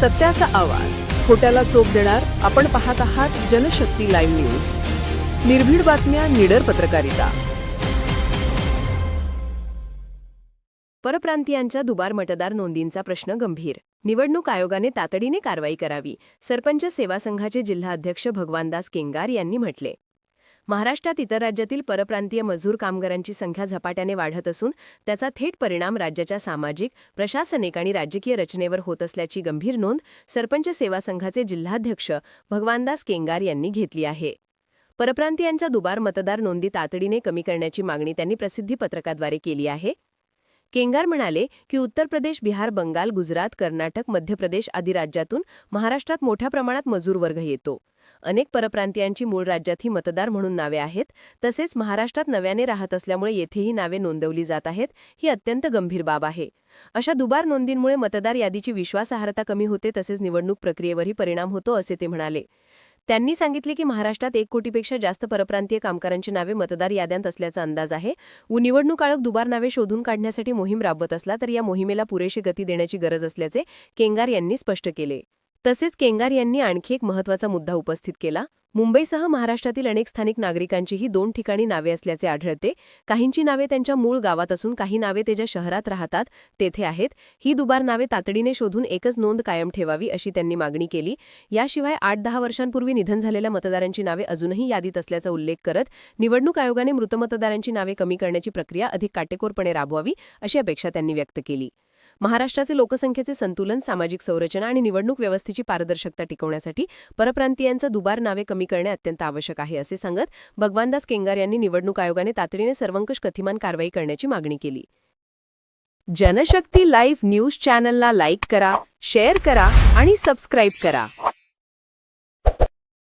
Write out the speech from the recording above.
सत्याचा आवाज. खोट्याला चोप देणार आपण पाहत आहात जनशक्ती लाईव्ह न्यूज. निर्भीड बातम्या निडर पत्रकारिता. परप्रांतीयांच्या दुबार मतदार नोंदींचा प्रश्न गंभीर. निवडणूक आयोगाने तातडीने कारवाई करावी सरपंच सेवा संघाचे जिल्हाध्यक्ष भगवानदास केंगार यांनी म्हटले. महाराष्ट्रात इतर राज्यातील परप्रांतीय मजूर कामगारांची संख्या झपाट्याने वाढत असून त्याचा थेट परिणाम राज्याच्या सामाजिक प्रशासनिक आणि राजकीय रचनेवर होत असल्याची गंभीर नोंद सरपंच सेवा संघाचे जिल्हाध्यक्ष भगवानदास केंगार यांनी घेतली आहे. परप्रांतीयांच्या दुबार मतदार नोंदी तातडीने कमी करण्याची मागणी त्यांनी प्रसिद्धीपत्रकाद्वारे केली आहे. केंगार म्हणाले की उत्तर प्रदेश बिहार बंगाल गुजरात कर्नाटक मध्य प्रदेश आदी राज्यातून महाराष्ट्रात मोठ्या प्रमाणात मजूर वर्ग येतो. अनेक परप्रांतीयांची मूळ राज्यातही मतदार म्हणून नावे आहेत. तसेच महाराष्ट्रात नव्याने राहत असल्यामुळे येथेही नावे नोंदवली जात आहेत. ही अत्यंत गंभीर बाब आहे. अशा दुबार नोंदींमुळे मतदार यादीची विश्वासार्हता कमी होते. तसेच निवडणूक प्रक्रियेवरही परिणाम होतो असे ते म्हणाले. त्यांनी सांगितले की महाराष्ट्रात एक कोटीपेक्षा जास्त परप्रांतीय कामगारांची नावे मतदार याद्यांत असल्याचा अंदाज आहे. व निवडणूक आयोग दुबार नावे शोधून काढण्यासाठी मोहीम राबवत असला तर या मोहिमेला पुरेशी गती देण्याची गरज असल्याचे केंगार यांनी स्पष्ट केले. तसेच केंगार यांनी आणखी एक महत्त्वाचा मुद्दा उपस्थित केला. मुंबईसह महाराष्ट्रातील अनेक स्थानिक नागरिकांचीही दोन ठिकाणी नावे असल्याचे आढळते. काहींची नावे त्यांच्या मूळ गावात असून काही नावे ते ज्या शहरात राहतात तेथे आहेत. ही दुबार नावे तातडीने शोधून एकच नोंद कायम ठेवावी अशी त्यांनी मागणी केली. याशिवाय आठ दहा वर्षांपूर्वी निधन झालेल्या मतदारांची नावे अजूनही यादीत असल्याचा उल्लेख करत निवडणूक आयोगाने मृत मतदारांची नावे कमी करण्याची प्रक्रिया अधिक काटेकोरपणे राबवावी अशी अपेक्षा त्यांनी व्यक्त केली. महाराष्ट्राचे लोकसंख्येचे संतुलन सामाजिक संरचना आणि निवडणूक व्यवस्थेची पारदर्शकता टिकवण्यासाठी परप्रांतीयांचं दुबार नावे कमी करणे अत्यंत आवश्यक आहे असे सांगत भगवानदास केंगार यांनी निवडणूक आयोगाने तातडीने सर्वंकष कथिमान कारवाई करण्याची मागणी केली. जनशक्ती लाईव्ह न्यूज चॅनलला लाईक करा शेअर करा आणि सबस्क्राईब करा.